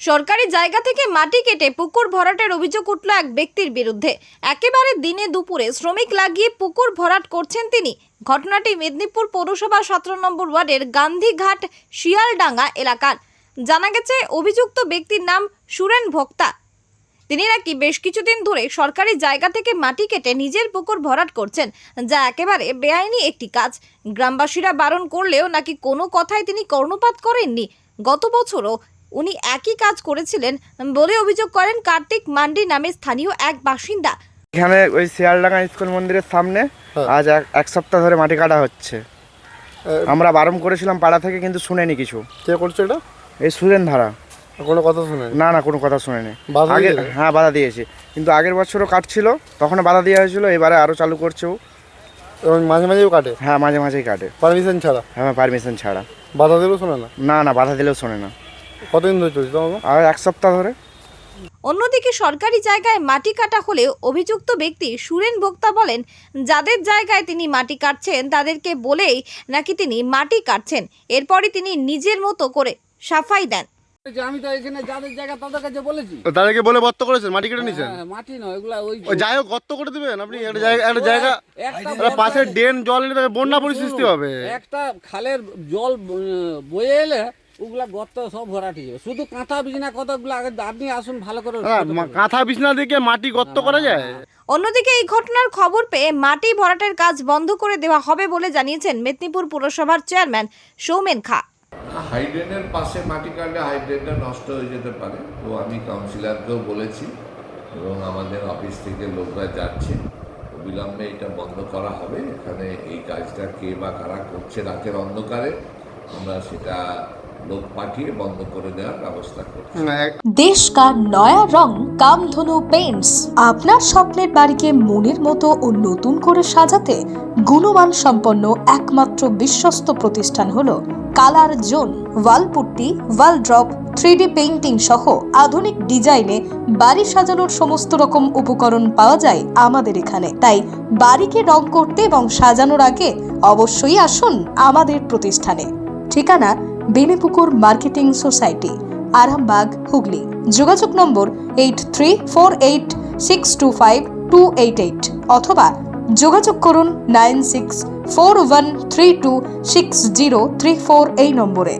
সরকারি জায়গা থেকে মাটি কেটে পুকুর ভরাটের অভিযোগ উঠল এক ব্যক্তির বিরুদ্ধে। একেবারে দিনে দুপুরে শ্রমিক লাগিয়ে পুকুর ভরাট করছেন তিনি। ঘটনাটি মেদিনীপুর পৌরসভার সতেরো নম্বর ওয়ার্ডের গান্ধীঘাট, শিয়ালডাঙ্গা এলাকার। জানা গেছে, অভিযুক্ত ব্যক্তির নাম সুরেন ভোক্তা। তিনি নাকি বেশ কিছুদিন ধরে সরকারি জায়গা থেকে মাটি কেটে নিজের পুকুর ভরাট করছেন, যা একেবারে বেআইনি একটি কাজ। গ্রামবাসীরা বারণ করলেও নাকি কোনো কথায় তিনি কর্ণপাত করেননি। গত বছরও উনি একই কাজ করেছিলেন। বলে অভিযোগ করেন কার্তিক মান্ডি নামে স্থানীয় এক বাসিন্দা। এখানে ওই শিয়ালডাঙ্গা স্কুল মন্দিরের সামনে হ্যাঁ। আজ এক- এক সপ্তাহ ধরে মাটি কাটা হচ্ছে। আমরা বারণ করেছিলাম পাড়া থেকে কিন্তু শুনেনি কিছু। কে করছে এটা? এই সুরেন ধারা। কোনো কথা শুনে না না কোনো কথা শুনেনি। বাধা আগে হ্যাঁ বাধা দিয়েছে। কিন্তু আগের বছরও কাটছিল তখন বাধা দেওয়া হয়েছিল এবারে আরও চালু করছে ও এবং মাঝে মাঝেও কাটে? হ্যাঁ মাঝে মাঝেই কাটে। পারমিশন ছাড়া? হ্যাঁ পারমিশন ছাড়া। বাধা দিলেও শোনে না? না না বাধা দিলেও শোনে না। কতদিন ধরে চলছে তোমাকে আর এক সপ্তাহ ধরে। অন্যদিকে সরকারি জায়গায় মাটি কাটা হলে অভিযুক্ত ব্যক্তি সুরেন ভোক্তা বলেন যাদের জায়গায় তিনি মাটি কাটছেন তাদেরকে বলেই নাকি তিনি মাটি কাটছেন। এরপরই তিনি নিজের মতো করে সাফাই দেন। আমি তো এখানে যাদের জায়গা তাদের কাছে বলেছি। তাদেরকে বলে গর্ত করেছেন? মাটি কেটে নিছেন? হ্যাঁ, মাটি নয় এগুলা ওই ওই যাই হোক গর্ত করে দিবেন। আপনি একটা জায়গা একটা জায়গা একটা একটা পাশে ড্রেন জল নিলে বন্যা পরিস্থিতি হবে। একটা খালের জল বয়ে এলে ওগুলা গর্ত সব ভরাটি যাবে। শুধু কাঁথা বিছনা কতগুলো আগে আপনি আসুন ভালো করে কাঁথা বিছনা দিকে মাটি গর্ত করা যায়? অন্যদিকে এই ঘটনার খবর পেয়ে মাটি ভরাটের কাজ বন্ধ করে দেওয়া হবে বলে জানিয়েছেন মেদিনীপুর পুরসভার চেয়ারম্যান সৌমেন খা। হাইড্রেনের পাশে মাটি কাটলে হাইড্রেনটা নষ্ট হয়ে যেতে পারে। তো আমি কাউন্সিলরকেও বলেছি এবং আমাদের অফিস থেকে লোকরা যাচ্ছে। অবিলম্বে এটা বন্ধ করা হবে। এখানে এই কাজটা কে বা কারা করছে রাতের অন্ধকারে, আমরা সেটা লোক পাঠিয়ে বন্ধ করে দেওয়ার ব্যবস্থা করছি। দেশ का নয়া রং কামধনু পেইন্টস আপনার স্বপ্নের বাড়িকে মনের মতো ও নতুন করে সাজাতে গুণমান সম্পন্ন একমাত্র বিশ্বস্ত প্রতিষ্ঠান হলো colour zone wall putty wall drop three painting সহ আধুনিক ডিজাইনে বাড়ি সাজানোর সমস্ত রকম উপকরণ পাওয়া যায় আমাদের এখানে। তাই বাড়িকে রং করতে এবং সাজানোর আগে অবশ্যই আসুন আমাদের প্রতিষ্ঠানে। ঠিকানা বেনেপুকুর মার্কেটিং সোসাইটি, আরামবাগ, হুগলি। যোগাযোগ নম্বর eight three four eight six two five two eight eight অথবা যোগাযোগ করুন nine six four one three two six zero three four এই নম্বরে।